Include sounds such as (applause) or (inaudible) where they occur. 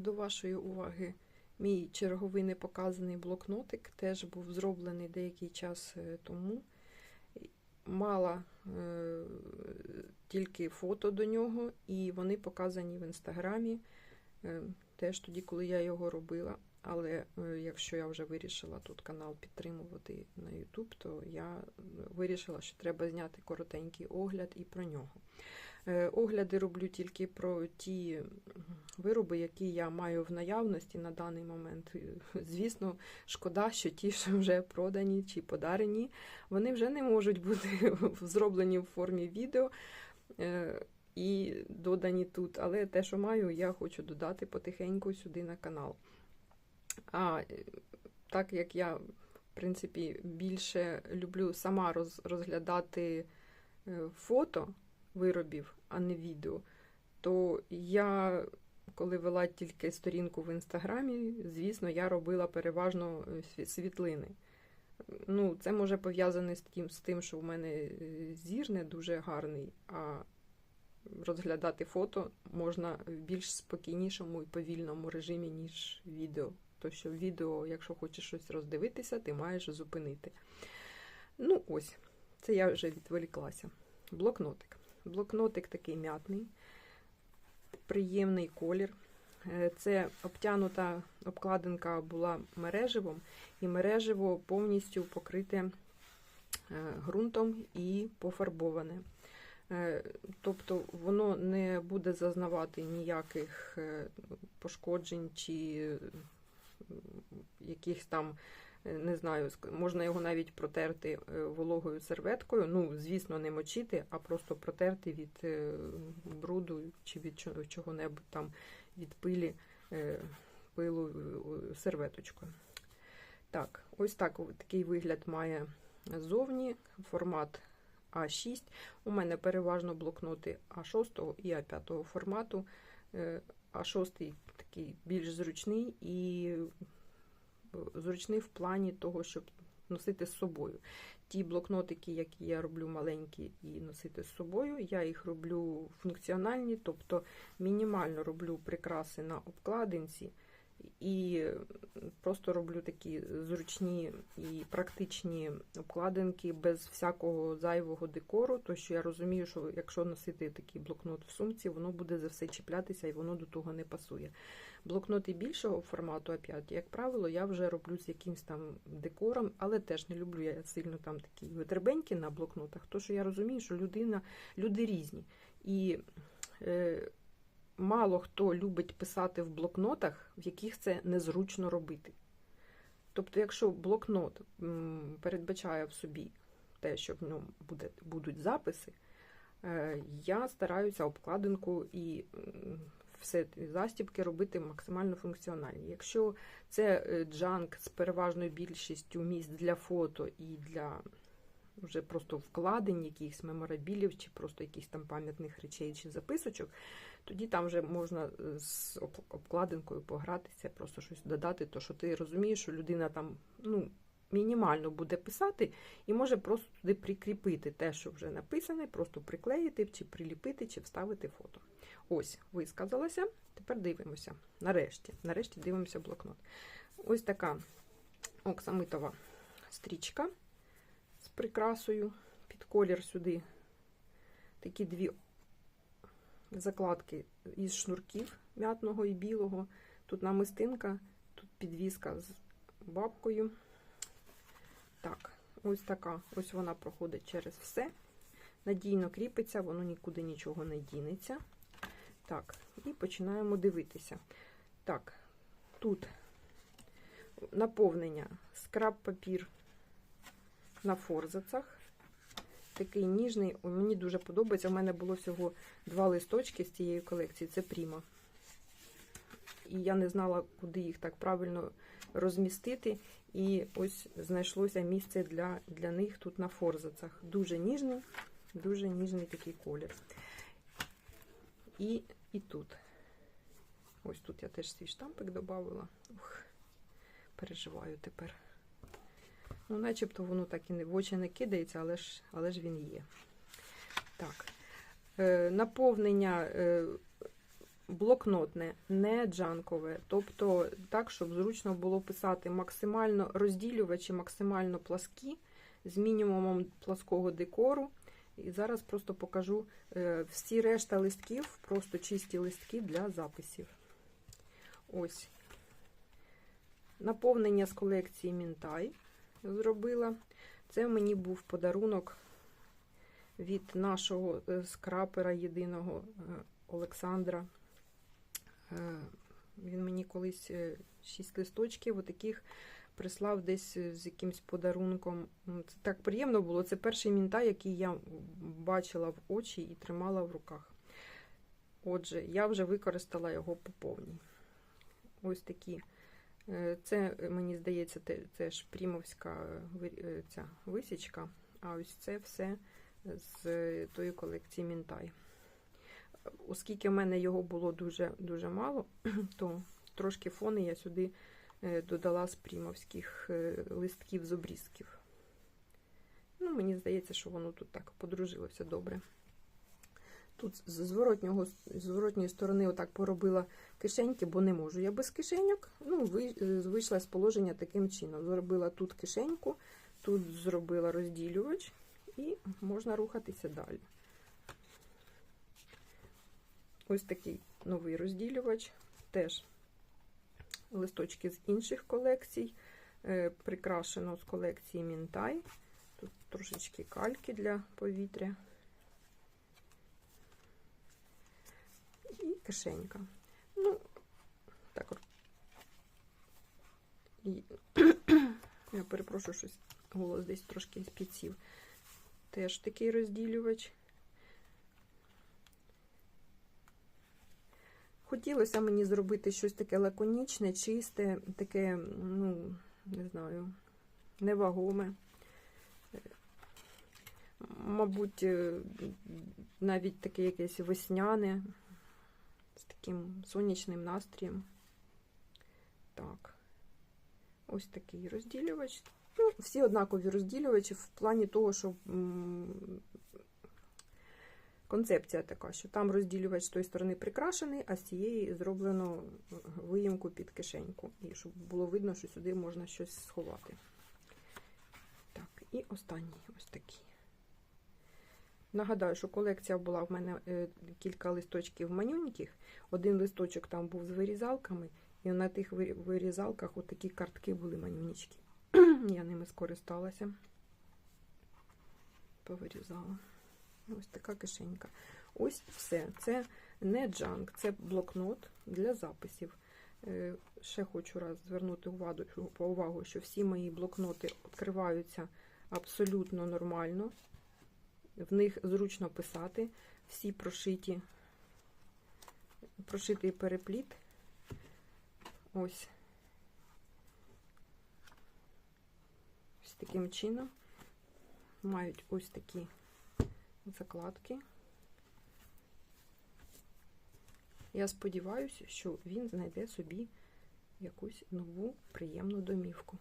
До вашої уваги мій черговий непоказаний блокнотик теж був зроблений деякий час е, тому. Мала е, тільки фото до нього, і вони показані в інстаграмі. Е, теж тоді, коли я його робила. Але е, якщо я вже вирішила тут канал підтримувати на YouTube, то я вирішила, що треба зняти коротенький огляд і про нього. Е, Огляди роблю тільки про ті вироби, які я маю в наявності на даний момент. Звісно, шкода, що ті, що вже продані чи подарені, вони вже не можуть бути (laughs) зроблені в формі відео е, і додані тут. Але те, що маю, я хочу додати потихеньку сюди на канал. А е, так як я, в принципі, більше люблю сама розглядати фото виробів, а не відео, то я, коли вела тільки сторінку в інстаграмі, звісно, я робила переважно е, світлини. Ну, це може пов'язане з тим, з тим, що в мене е, зір не дуже гарний, а розглядати фото можна в більш спокійнішому і повільному режимі, ніж відео. То що в відео, якщо хочеш щось роздивитися, ти маєш зупинити. Ну, ось, це я вже відволіклася. Блокнотик. Блокнотик такий м'ятний, приємний колір. Е, Це обтянута обкладинка була мереживом, і мереживо повністю покрите е, ґрунтом і пофарбоване. Е, Тобто воно не буде зазнавати ніяких пошкоджень чи якихось там, не знаю, можна його навіть протерти е, вологою серветкою. Ну, звісно, не мочити, а просто протерти від е, бруду чи від чого- чого-небудь там, від пилі, е, пилу серветочкою. Так, ось так такий вигляд має зовні формат А6. У мене переважно блокноти А6 і А5 формату. Е, А6 такий більш зручний і зручний в плані того, щоб носити з собою. Ті блокнотики, які я роблю маленькі і носити з собою, я їх роблю функціональні, тобто мінімально роблю прикраси на обкладинці і просто роблю такі зручні і практичні обкладинки без всякого зайвого декору, то що я розумію, що якщо носити такий блокнот в сумці, воно буде за все чіплятися і воно до того не пасує. Блокноти більшого формату А5, як правило, я вже роблю з якимось там декором, але теж не люблю я сильно там такі витребеньки на блокнотах, то що я розумію, що людина, люди різні. І е, мало хто любить писати в блокнотах, в яких це незручно робити. Тобто, якщо блокнот передбачає в собі те, що в ньому буде, будуть записи, е, я стараюся обкладинку і все ті застібки робити максимально функціональні. Якщо це е, джанк з переважною більшістю місць для фото і для вже просто вкладень якихось меморабілів, чи просто якихось там пам'ятних речей чи записочок, тоді там вже можна е, з обкладинкою погратися, просто щось додати, то що ти розумієш, що людина там ну, мінімально буде писати і може просто туди прикріпити те, що вже написане, просто приклеїти, чи приліпити, чи вставити фото. Ось, висказалася. Тепер дивимося. Нарешті. Нарешті дивимося блокнот. Ось така оксамитова стрічка з прикрасою під колір сюди. Такі дві закладки із шнурків м'ятного і білого. Тут намистинка, тут підвіска з бабкою. Так, ось така. Ось вона проходить через все. Надійно кріпиться, воно нікуди нічого не дінеться. Так, і починаємо дивитися. Так, тут наповнення скраб папір на форзацах. Такий ніжний, мені дуже подобається. У мене було всього два листочки з цієї колекції. Це Пріма. І я не знала, куди їх так правильно розмістити. І ось знайшлося місце для, для них тут на форзацах. Дуже ніжний, дуже ніжний такий колір. І, і тут. Ось тут я теж свій штампик додавала. Переживаю тепер. Ну, начебто воно так і в очі не кидається, але ж, але ж він є. Так. Е, наповнення е, блокнотне, не джанкове. Тобто так, щоб зручно було писати максимально розділювачі, максимально пласкі, з мінімумом плаского декору. І зараз просто покажу е, всі решта листків, просто чисті листки для записів. Ось. Наповнення з колекції Мінтай зробила. Це мені був подарунок від нашого е, скрапера єдиного е, Олександра. Е, Він мені колись 6 листочків отаких прислав десь з якимсь подарунком. Це так приємно було. Це перший мінтай, який я бачила в очі і тримала в руках. Отже, я вже використала його по повній. Ось такі. Е, Це, е, мені здається, це ж прімовська е, ця висічка, а ось це все з тої колекції Мінтай. Оскільки в мене його було дуже, дуже мало, (clears throat) то трошки фони я сюди додала з прімовських листків з обрізків. Ну, мені здається, що воно тут так подружилося добре. Тут з зворотнього, з зворотньої сторони отак поробила кишеньки, бо не можу я без кишеньок. Ну, е, вийшла з положення таким чином. Зробила тут кишеньку, тут зробила розділювач і можна рухатися далі. Ось такий новий розділювач. Теж листочки з інших колекцій. Е, Прикрашено з колекції Мінтай. Тут трошечки кальки для повітря. І кишенька. Ну, так. І... (coughs) Я перепрошую, щось голос десь трошки підсів. Теж такий розділювач. Хотілося мені зробити щось таке лаконічне, чисте, таке, ну, не знаю, невагоме. Мабуть, е, навіть таке якесь весняне, з таким сонячним настрієм. Так, ось такий розділювач. Ну, всі однакові розділювачі в плані того, що концепція така, що там розділювач з тої сторони прикрашений, а з цієї зроблено виїмку під кишеньку. І щоб було видно, що сюди можна щось сховати. Так, і останній ось такий. Нагадаю, що колекція була в мене е, кілька листочків манюньких. Один листочок там був з вирізалками, і на тих вирізалках отакі картки були манюнічки. (clears throat) Я ними скористалася. Повирізала. Ось така кишенька. Ось все. Це не джанк, це блокнот для записів. Е, Ще хочу раз звернути увагу, увагу, що всі мої блокноти відкриваються абсолютно нормально. В них зручно писати. Всі прошиті, прошитий перепліт. Ось. Ось таким чином. Мають ось такі закладки. Я сподіваюся, що він знайде собі якусь нову приємну домівку.